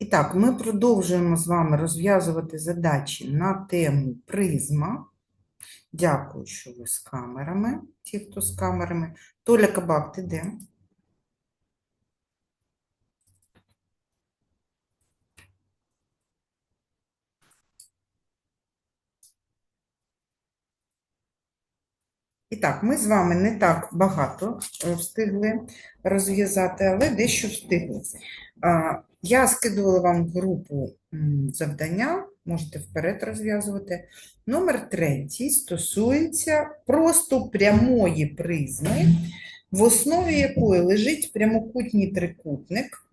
І так, ми продовжуємо з вами розв'язувати задачі на тему призма. Дякую, що ви з камерами, ті, хто з камерами. Толя Кабак, ти де? І так, ми з вами не так багато е, встигли розв'язати, але дещо встигли. Я скидувала вам групу завдання, можете вперед розв'язувати. Номер третій стосується просто прямої призми, в основі якої лежить прямокутній трикутник.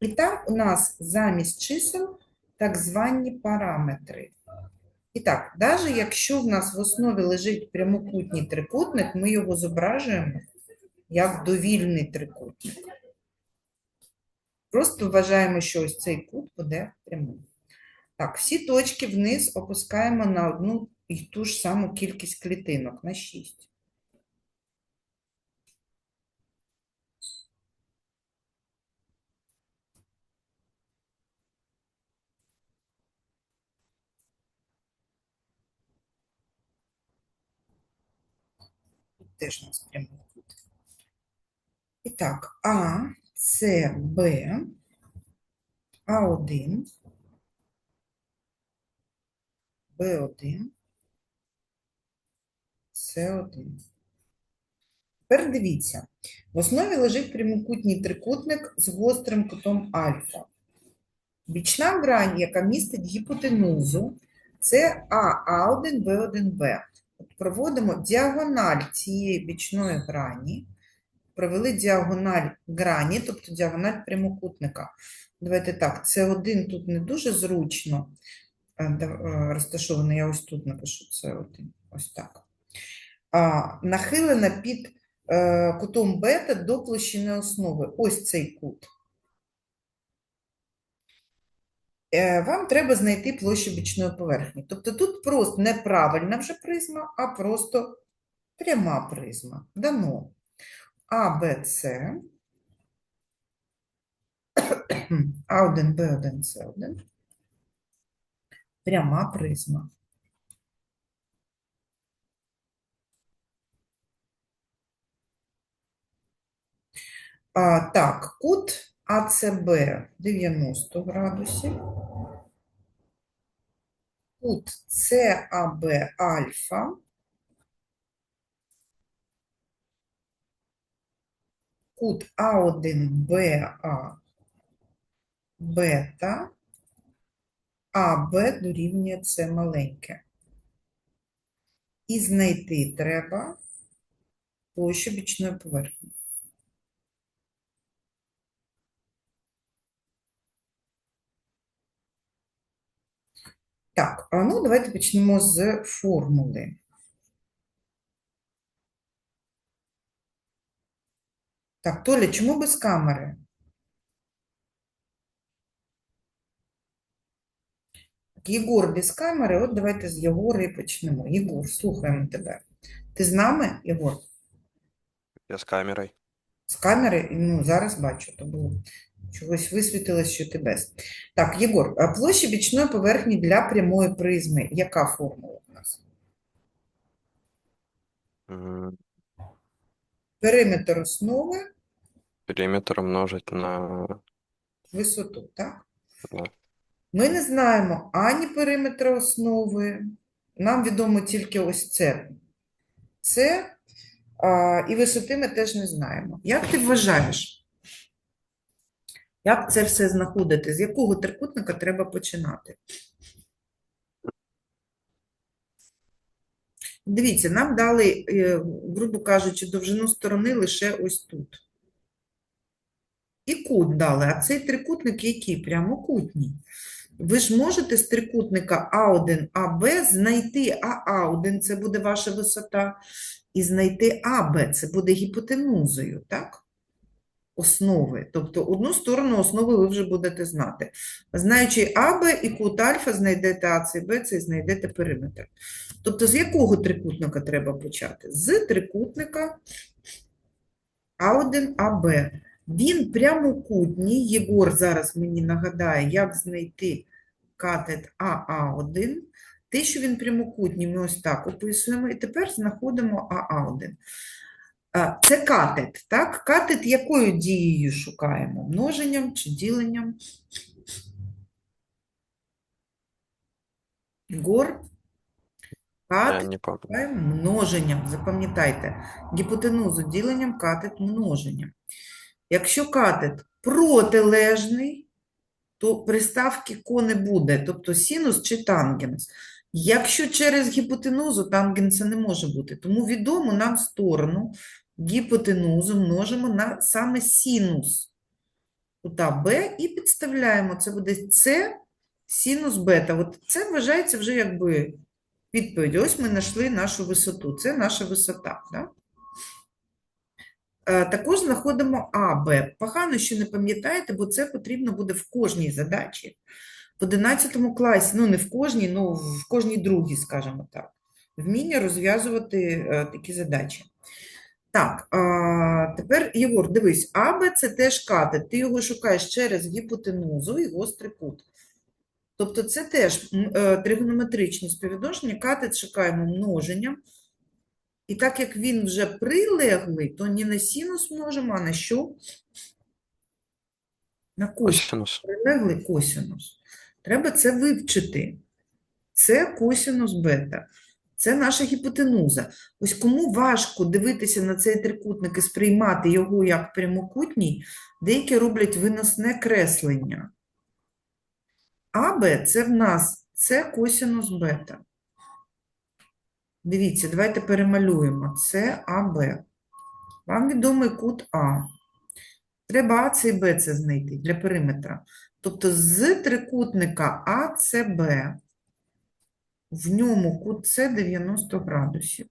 І там у нас замість чисел так звані параметри. І так, навіть якщо в нас в основі лежить прямокутній трикутник, ми його зображуємо як довільний трикутник. Просто вважаємо, що ось цей кут буде прямим. Так, всі точки вниз опускаємо на одну і ту ж саму кількість клітинок, на 6. Теж у нас прямий кут. І так, А, С, Б, А1, Б1, С1. Тепер дивіться, в основі лежить прямокутній трикутник з гострим кутом альфа. Бічна грань, яка містить гіпотенузу, це А1, Б1, Б. От проводимо діагональ цієї бічної грані, провели діагональ грані, тобто діагональ прямокутника. Давайте так, С1 тут не дуже зручно е, е, розташований, я ось тут напишу С1, ось так. А, нахилена під е, кутом бета до площини основи. Ось цей кут. Вам треба знайти площу бічної поверхні. Тобто тут просто неправильна вже призма, а просто пряма призма. Дано А, Б, С, А1, Б1, С1. Пряма призма. А, так, кут АЦБ 90 градусів. Кут САБ альфа. Кут А1 БА бета. АБ дорівнює С маленьке. І знайти треба площу бічної поверхні. Так, ну давайте почнемо з формули. Так, Толя, чому без камери? Так, Єгор без камери, от давайте з Єгора і почнемо. Єгор, слухаємо тебе. Ти з нами, Єгор? Я з камерою. З камери? Ну, зараз бачу, то було чогось висвітилось, що ти без. Так, Єгор, а площа бічної поверхні для прямої призми. Яка формула у нас? Периметр основи, Периметр умножить на... висоту, так? Да. Ми не знаємо ані периметра основи, нам відомо тільки ось це. Це, а, і висоти ми теж не знаємо. Як ти вважаєш? Як це все знаходити? З якого трикутника треба починати? Дивіться, нам дали, е, грубо кажучи, довжину сторони лише ось тут. І кут дали, а цей трикутник який? Прямокутній. Ви ж можете з трикутника А1, АБ знайти АА1, це буде ваша висота, і знайти АБ, це буде гіпотенузою, так? Основи. Тобто одну сторону основи ви вже будете знати. Знаючи АБ і кут альфа, знайдете АЦ і Б, це і знайдете периметр. Тобто з якого трикутника треба почати? З трикутника А1, АБ. Він прямокутній. Єгор зараз мені нагадає, як знайти катет АА1. Те, що він прямокутній, ми ось так описуємо. І тепер знаходимо АА1. Це катет, так? Катет якою дією шукаємо? Множенням чи діленням? Єгор? Я Катет. Множенням. Запам'ятайте, гіпотенузу діленням, катет множенням. Якщо катет протилежний, то приставки ко не буде, тобто синус чи тангенс. Якщо через гіпотенузу, тангенса не може бути. Тому відому нам сторону гіпотенузу множимо на саме синус кута Б і підставляємо. Це буде С синус бета. От це вважається вже якби відповідь. Ось ми знайшли нашу висоту. Це наша висота. Да? Е, Також знаходимо АБ. Погано, що не пам'ятаєте, бо це потрібно буде в кожній задачі. В 11 класі, ну не в кожній, ну в кожній другій, скажімо так. Вміння розв'язувати е, такі задачі. Так, а, тепер, Єгор, дивись, АБ це теж катет. Ти його шукаєш через гіпотенузу і гострий кут. Тобто це теж е, тригонометричні співвідношення. Катет шукаємо множенням. І так як він вже прилеглий, то не на синус множимо, а на що? На косинус. Косинус. Прилеглий косинус. Треба це вивчити. Це косинус бета. Це наша гіпотенуза. Ось кому важко дивитися на цей трикутник і сприймати його як прямокутній, деякі роблять виносне креслення. АБ це в нас це косинус бета. Дивіться, давайте перемалюємо. Це АБ. Вам відомий кут А. Треба АЦ і БЦ знайти для периметра. Тобто з трикутника АЦБ в ньому кут С 90 градусів.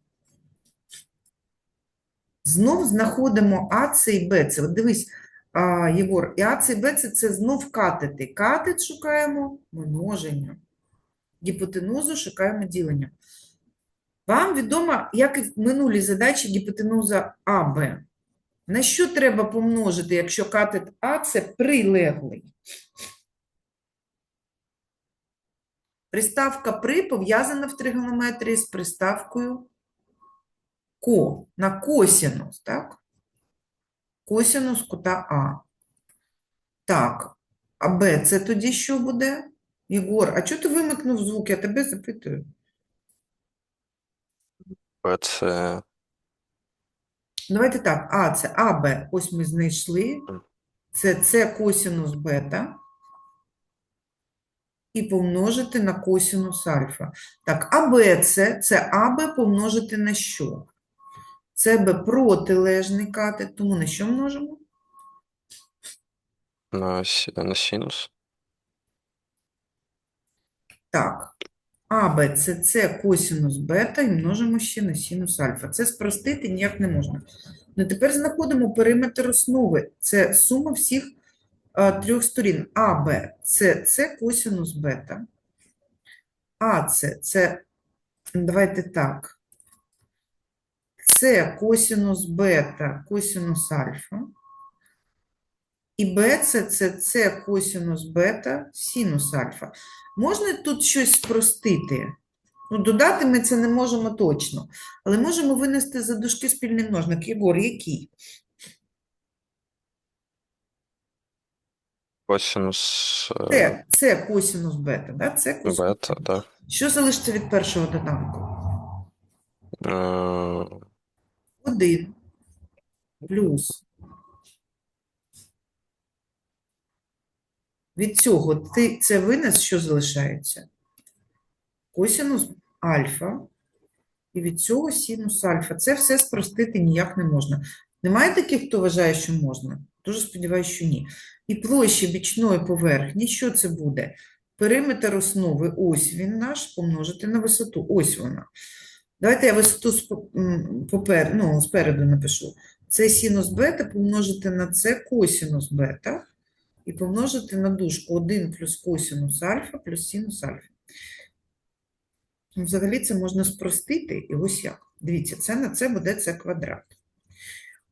Знов знаходимо А, АЦ і БЦ. От дивись, а, Єгор, і АЦ і БЦ – це знов катети. Катет шукаємо множення. Гіпотенузу шукаємо ділення. Вам відомо, як і в минулій задачі, гіпотенуза АБ. На що треба помножити, якщо катет А – це прилеглий? Приставка при пов'язана в тригонометрії з приставкою ко на косінус, так? Косінус кута А. Так, а Б це тоді що буде? Єгор, а чого ти вимикнув звук? Я тебе запитую. БЦ. Давайте так, А це АБ, ось ми знайшли. Це С косінус бета. І помножити на косінус альфа. Так, АБ це, це АБ помножити на що? Це Б протилежний катет, тому на що множимо? На, на синус. Так, АБ це С косінус бета і множимо ще на синус альфа. Це спростити ніяк не можна. Ну, тепер знаходимо периметр основи. Це сума всіх а, трьох сторін. АБ це С косінус бета. АЦ це, давайте так, С косінус бета, косінус альфа. І БЦ це С косінус бета, синус альфа. Можна тут щось спростити? Ну, додати ми це не можемо точно, але можемо винести за дужки спільний множник. Єгор, який? Косинус э, Це, це косінус бета, да? Це косінус. бета, да. Що залишиться від першого доданку? Э, 1 плюс. Від цього ти це винес, що залишається? Косінус альфа. І від цього синус альфа. Це все спростити ніяк не можна. Немає таких, хто вважає, що можна? Дуже сподіваюся, що ні. І площа бічної поверхні, що це буде? Периметр основи, ось він наш, помножити на висоту. Ось вона. Давайте я висоту попер, ну, спереду напишу. Це синус бета помножити на це косинус бета і помножити на дужку 1 плюс косинус альфа плюс синус альфа. Ну, Взагалі це можна спростити, і ось як. Дивіться, це на це буде це квадрат.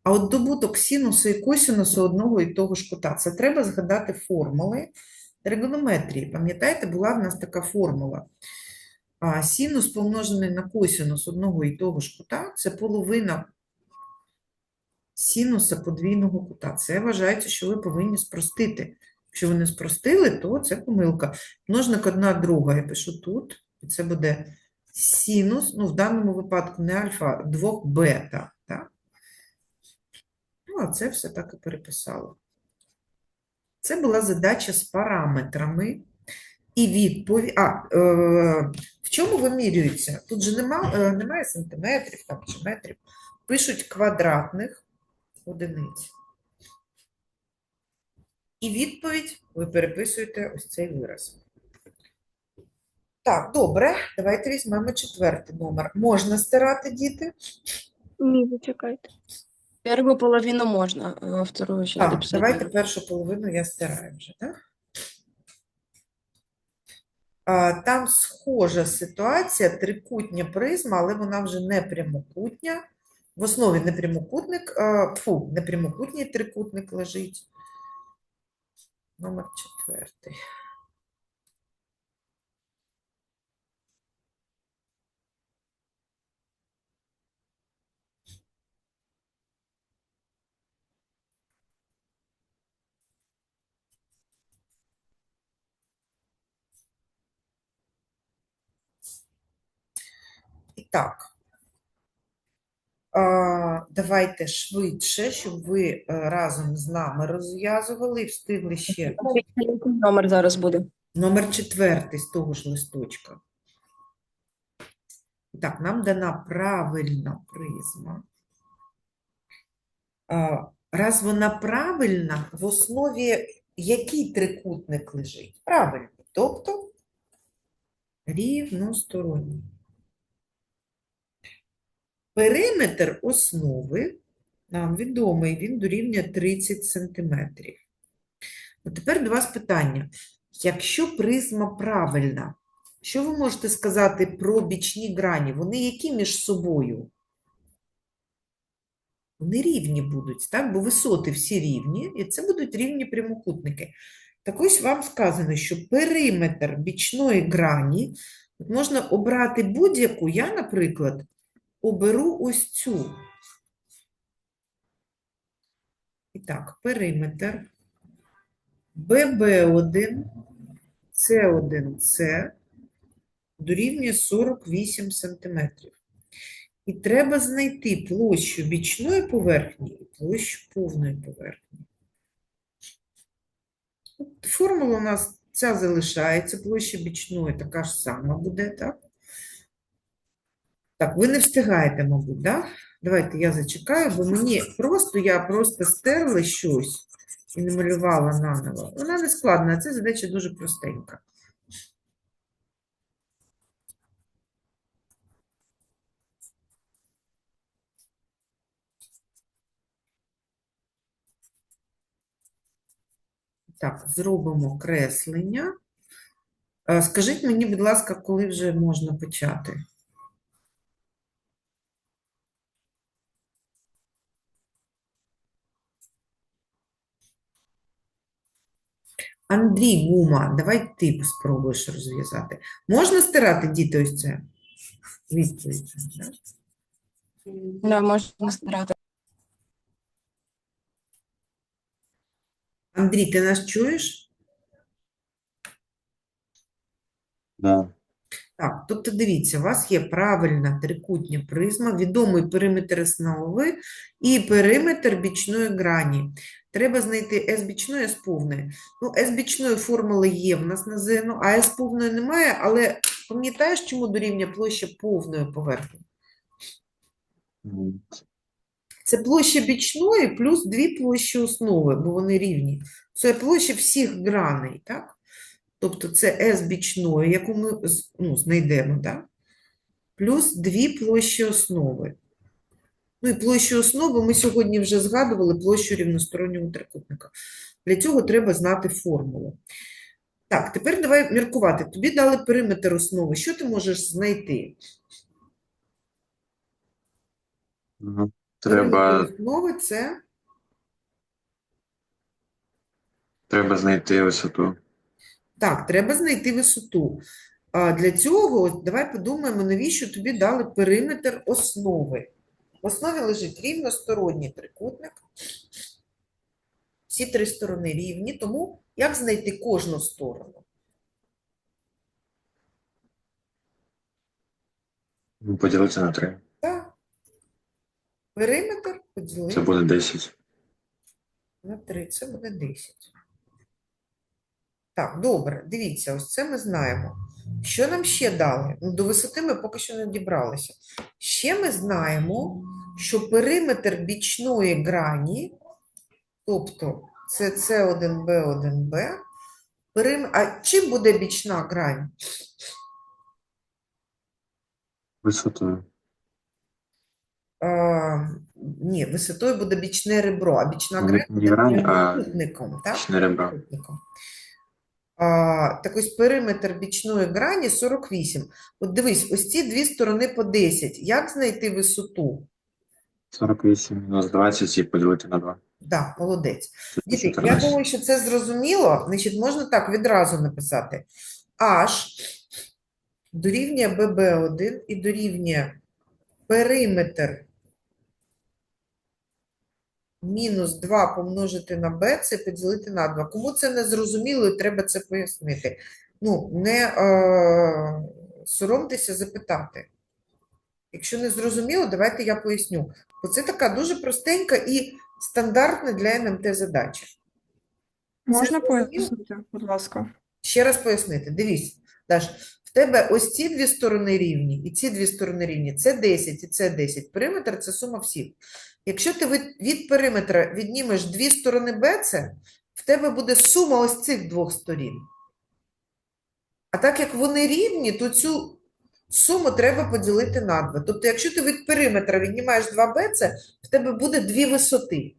А от добуток синусу і косинусу одного і того ж кута. Це треба згадати формули тригонометрії. Пам'ятаєте, була в нас така формула. А синус помножений на косинус одного і того ж кута – це половина синуса подвійного кута. Це вважається, що ви повинні спростити. Якщо ви не спростили, то це помилка. Множник одна друга. Я пишу тут, і це буде синус, ну в даному випадку не альфа, а 2 бета. Так? Ну, а це все так і переписало. Це була задача з параметрами і відповідь. А, е, в чому вимірюється? Тут же нема, е, немає сантиметрів там, чи метрів. Пишуть квадратних одиниць. І відповідь ви переписуєте ось цей вираз. Так, добре, давайте візьмемо четвертий номер. Можна стирати, діти? Ні, зачекайте. Первую половину можно, а вторую еще Так, дописать давайте першу половину я стираю вже, так? А, Там схожа ситуація, трикутня призма, але вона вже не прямокутня. В основі не прямокутник, а, фу, не прямокутній трикутник лежить. Номер четвертий. І так. Давайте швидше, щоб ви е, разом з нами розв'язували і встигли ще Номер зараз буде. Номер четвертий з того ж листочка. Так, нам дана правильна призма. Раз вона правильна, в основі який трикутник лежить? Правильно, тобто рівносторонній. Периметр основи нам відомий, він дорівнює 30 сантиметрів. От тепер до вас питання. Якщо призма правильна, що ви можете сказати про бічні грані? Вони які між собою? Вони рівні будуть, так? Бо висоти всі рівні, і це будуть рівні прямокутники. Так ось вам сказано, що периметр бічної грані можна обрати будь-яку. Я, наприклад, оберу ось цю. І так, периметр ББ1, С1, С дорівнює 48 сантиметрів. І треба знайти площу бічної поверхні і площу повної поверхні. Формула у нас ця залишається, площа бічної така ж сама буде, так? Так, ви не встигаєте, мабуть, так? Давайте я зачекаю, бо мені просто, я просто стерла щось і не малювала наново. Вона не складна, це задача дуже простенька. Так, зробимо креслення. Е, Скажіть мені, будь ласка, коли вже можна почати? Андрій Гума, давай ти спробуєш розв'язати. Можна стирати, діти, ось це? Відповідь. да? Да, можна старати. Андрій, ти нас чуєш? Да. Так, тобто дивіться, у вас є правильна трикутня призма, відомий периметр основи і периметр бічної грані. Треба знайти S бічної, S повної. Ну, S бічної формули є в нас на ЗНО, а S повної немає, але пам'ятаєш, чому дорівнює площа повної поверхні? Це площа бічної плюс дві площі основи, бо вони рівні. Це площа всіх граней, так? Тобто це S бічної, яку ми ну, знайдемо, так? Плюс дві площі основи. Ну і площу основи ми сьогодні вже згадували площу рівностороннього трикутника. Для цього треба знати формулу. Так, тепер давай міркувати. Тобі дали периметр основи. Що ти можеш знайти? Треба, Основи це треба знайти висоту. Так, треба знайти висоту. А для цього давай подумаємо, навіщо тобі дали периметр основи. В основі лежить рівносторонній трикутник. Всі три сторони рівні, тому як знайти кожну сторону? Ну, Поділити на 3. Так. Периметр Це буде 10. на 3, це буде 10. Так, добре, дивіться, ось це ми знаємо. Що нам ще дали? Ну, до висоти ми поки що не дібралися. Ще ми знаємо, що периметр бічної грані, тобто це С1, Б1, Б, а чим буде бічна грань? Висотою. А, ні, висотою буде бічне ребро, а бічна грань буде грань, а так? Бічне ребро. Так ось периметр бічної грані 48. От дивись, ось ці дві сторони по 10. Як знайти висоту? 48 мінус 20 і поділити на 2. Да, молодець. Діти, я думаю, що це зрозуміло. Значить, можна так відразу написати. H дорівнює BB1 і дорівнює периметр мінус 2 помножити на b, це поділити на 2. Кому це не зрозуміло, і треба це пояснити. Ну, не е, соромтеся запитати. Якщо не зрозуміло, давайте я поясню. Бо це така дуже простенька і стандартна для НМТ задача. Можна пояснити, будь ласка? Ще раз пояснити. Дивись, Даш, тебе ось ці дві сторони рівні, і ці дві сторони рівні. Це 10 і це 10. Периметр – це сума всіх. Якщо ти від, від периметра віднімеш дві сторони БЦ, в тебе буде сума ось цих двох сторін. А так як вони рівні, то цю суму треба поділити на 2. Тобто, якщо ти від периметра віднімаєш 2 БЦ, в тебе буде дві висоти.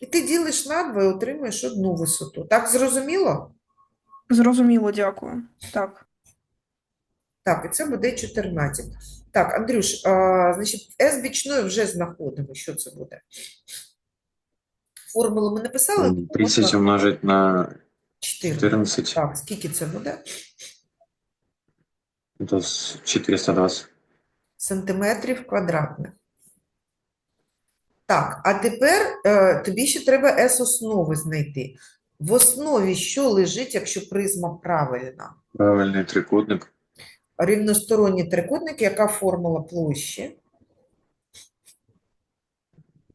І ти ділиш на 2 і отримуєш одну висоту. Так зрозуміло? Зрозуміло, дякую. Так. Так, і це буде 14. Так, Андрюш, а, значить, С бічною вже знаходимо. Що це буде? Формулу ми написали? 30 умножить на 4. 14, Так, скільки це буде? то 420. Сантиметрів квадратних. Так, а тепер е, тобі ще треба С основи знайти. В основі що лежить, якщо призма правильна? Правильний трикутник. Рівносторонній трикутник, яка формула площі?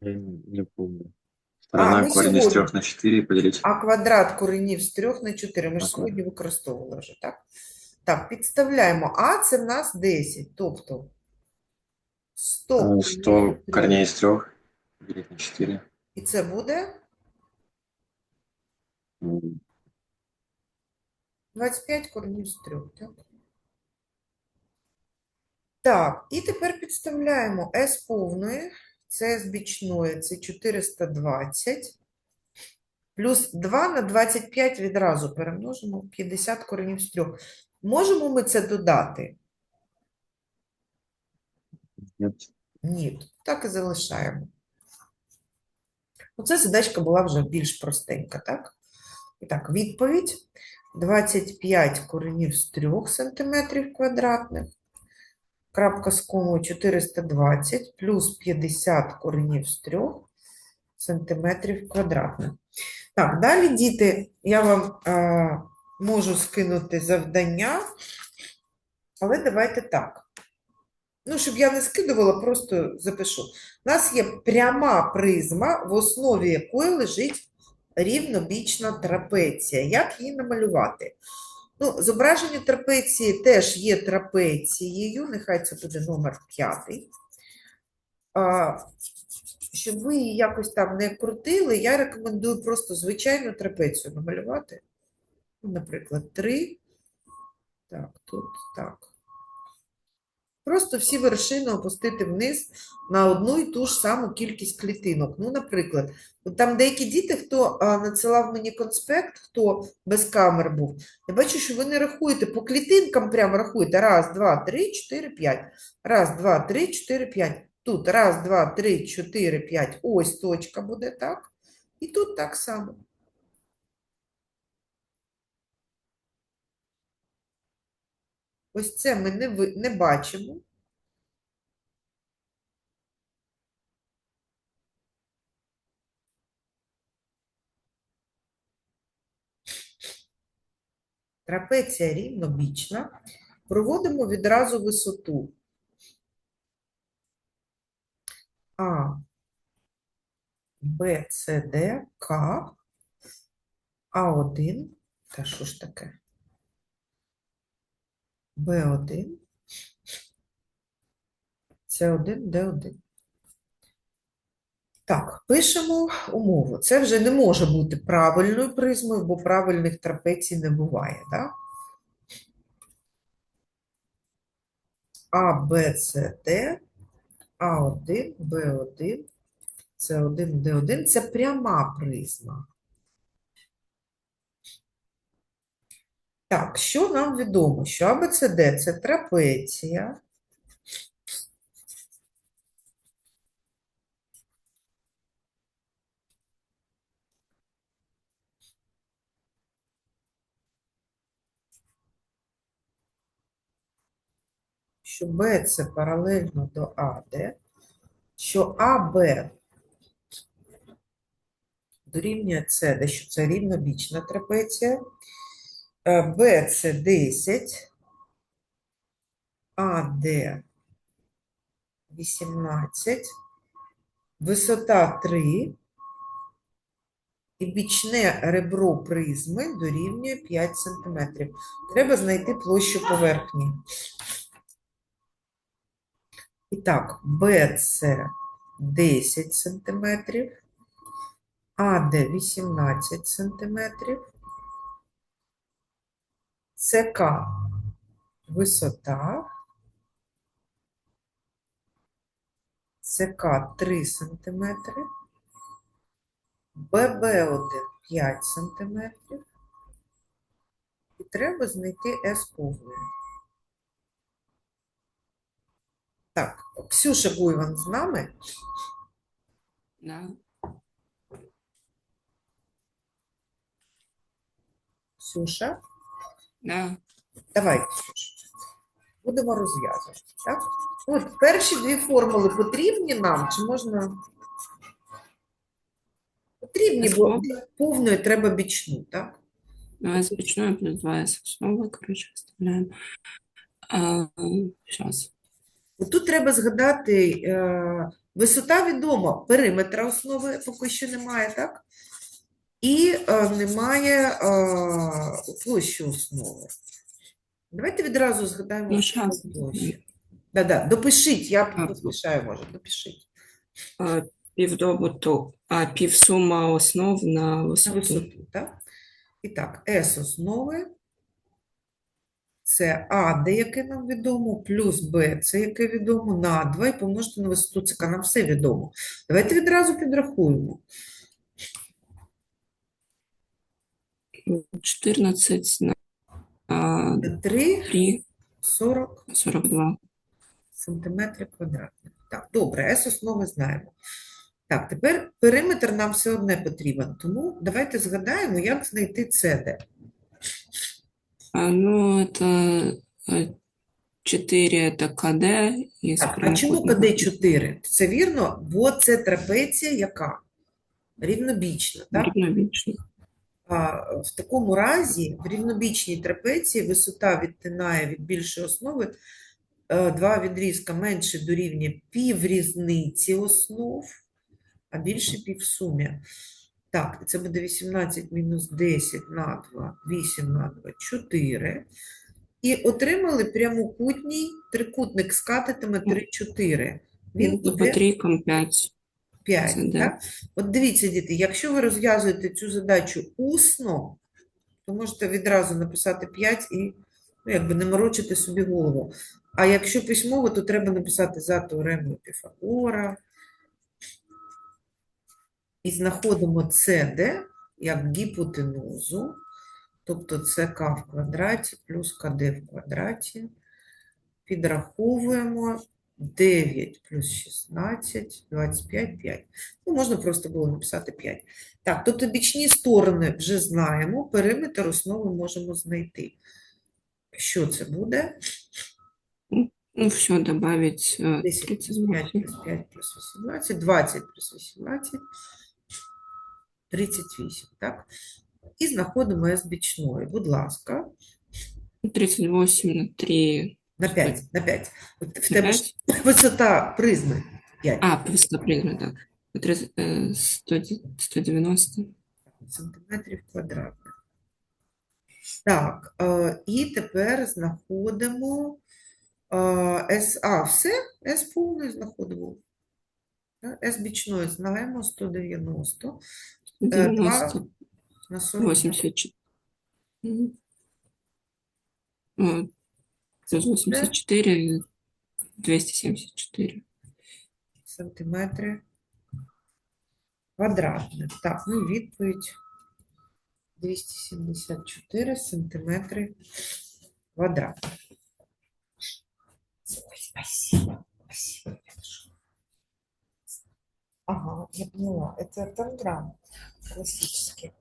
Не- помню. Сторона ми корень из сьогодні- 3 на 4 поделить. А квадрат коренів з 3 на 4. Ми ж Ага. сьогодні використовували вже, так? Так, підставляємо. А це в нас 10, тобто 100 Э, коренів 100 з трьох. корней из 3 поделить на 4. І це буде 25 коренів з 3, так? Так, і тепер підставляємо S повної, це з бічної, це 420, плюс 2 на 25 відразу перемножимо, 50 коренів з 3. Можемо ми це додати? Нет. Ні, так і залишаємо. Оце задачка була вже більш простенька, так? Так, відповідь. 25 коренів з 3 см квадратних. Крапка з комою 420 плюс 50 коренів з 3 см квадратних. Так, далі, діти, я вам е, можу скинути завдання, але давайте так. Ну, щоб я не скидувала, просто запишу. У нас є пряма призма, в основі якої лежить рівнобічна трапеція. Як її намалювати? Ну, зображення трапеції теж є трапецією, нехай це буде номер 5. А, щоб ви її якось там не крутили, я рекомендую просто звичайну трапецію намалювати. Наприклад, 3. Так, тут так. Просто всі вершини опустити вниз на одну і ту ж саму кількість клітинок. Ну, наприклад, там деякі діти, хто надсилав мені конспект, хто без камер був, я бачу, що ви не рахуєте, по клітинкам прямо рахуєте. Раз, два, три, чотири, п'ять. Раз, два, три, чотири, п'ять. Тут раз, два, три, чотири, п'ять. Ось точка буде, так? І тут так само. Ось це ми не, не бачимо. Трапеція рівнобічна. Проводимо відразу висоту. А, Б, С, Д, К, А1, та що ж таке? Б1, С1, Д1. Так, пишемо умову. Це вже не може бути правильною призмою, бо правильних трапецій не буває, так? А, Б, С, Д, А1, Б1, С1, Д1 – це пряма призма. Так, що нам відомо? Що АБЦД – це трапеція. що БЦ паралельно до АД, що АБ дорівнює СД, що це рівнобічна трапеція, БЦ 10, АД 18, висота 3, і бічне ребро призми дорівнює 5 см. Треба знайти площу поверхні. І так, БЦ 10 см, АД 18 см, СК висота, СК 3 см, ББ1 5 см, і треба знайти С повною. Так, Ксюша Гуйван з нами. Да. Ксюша, Да. давай, Будемо розв'язувати, так? От перші дві формули потрібні нам, чи можна? Потрібні, бо повної треба бічну, так? Давай с бочной плюс 2s основы, короче, оставляем. А, сейчас. Тут треба згадати, е, висота відома, периметра основи поки що немає, так? І е, немає е, площі основи. Давайте відразу згадаємо таке площа. Да-да, допишіть, я поспішаю, може, допишіть. А, півдобуту, а півсума основ на На висоту. висоту, так? І так, S основи це А, де яке нам відомо, плюс Б, це яке відомо, на 2 і помножити на висоту ЦК, нам все відомо. Давайте відразу підрахуємо. 14 на 3, 3, 40 42. сантиметри квадратних. Так, добре, S основи знаємо. Так, тепер периметр нам все одне потрібен, тому давайте згадаємо, як знайти CD. А, ну, а, 4 это КД. Так, а чому КД 4? Це вірно, бо це трапеція яка? Рівнобічна, так? Рівнобічно. А, в такому разі в рівнобічній трапеції висота відтинає від більшої основи е, два відрізка менше дорівнює піврізниці основ, а більше півсумі. Так, це буде 18 мінус 10 на 2, 8 на 2, 4. І отримали прямокутній трикутник з катетами 3, 4. Він Ну, По трійкам 5. 5, Це так? От дивіться, діти, якщо ви розв'язуєте цю задачу усно, то можете відразу написати 5 і ну, якби не морочити собі голову. А якщо письмово, то треба написати за теоремою Піфагора. І знаходимо CD як гіпотенузу, тобто СК в квадраті плюс КД в квадраті. Підраховуємо 9 плюс 16, 25, 5. Ну, можна просто було написати 5. Так, тобто бічні сторони вже знаємо, периметр основи можемо знайти. Що це буде? Ну, все, добавить э, 10 плюс 5 плюс 5 плюс 18, 20 плюс 18, 38, так? І знаходимо S бічної. Будь ласка, 38 на 3. На 5, на 5. В тебе ж висота призми 5 А, плюс 100 призма, так. Три- э, 100 190. сантиметрів квадратних. Так, е, і тепер знаходимо е, S, а, все, S повної знаходимо. S бічної знаємо 190 Е, 90. на 40. 84. Мгм. О, Плюс 84, 274. сантиметри квадратних. Так, ну і відповідь 274 сантиметри квадратних. Ой, спасибо, спасибо. Леша. Ага, я поняла. Это танграм классический.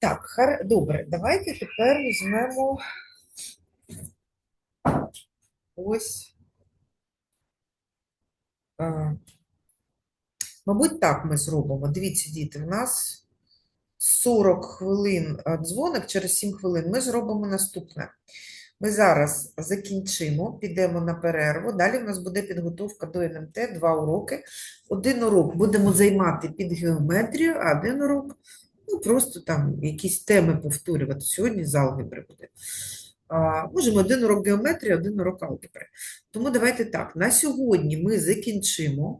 Так, хар... добре, давайте тепер візьмемо ось. Е, Мабуть, так ми зробимо. Дивіться, діти, в нас 40 хвилин е, дзвоник, через 7 хвилин ми зробимо наступне. Ми зараз закінчимо, підемо на перерву. Далі в нас буде підготовка до НМТ, два уроки. Один урок будемо займати під геометрію, а один урок ну, просто там якісь теми повторювати. Сьогодні з алгебри буде. А, можемо один урок геометрії, один урок алгебри. Тому давайте так, на сьогодні ми закінчимо.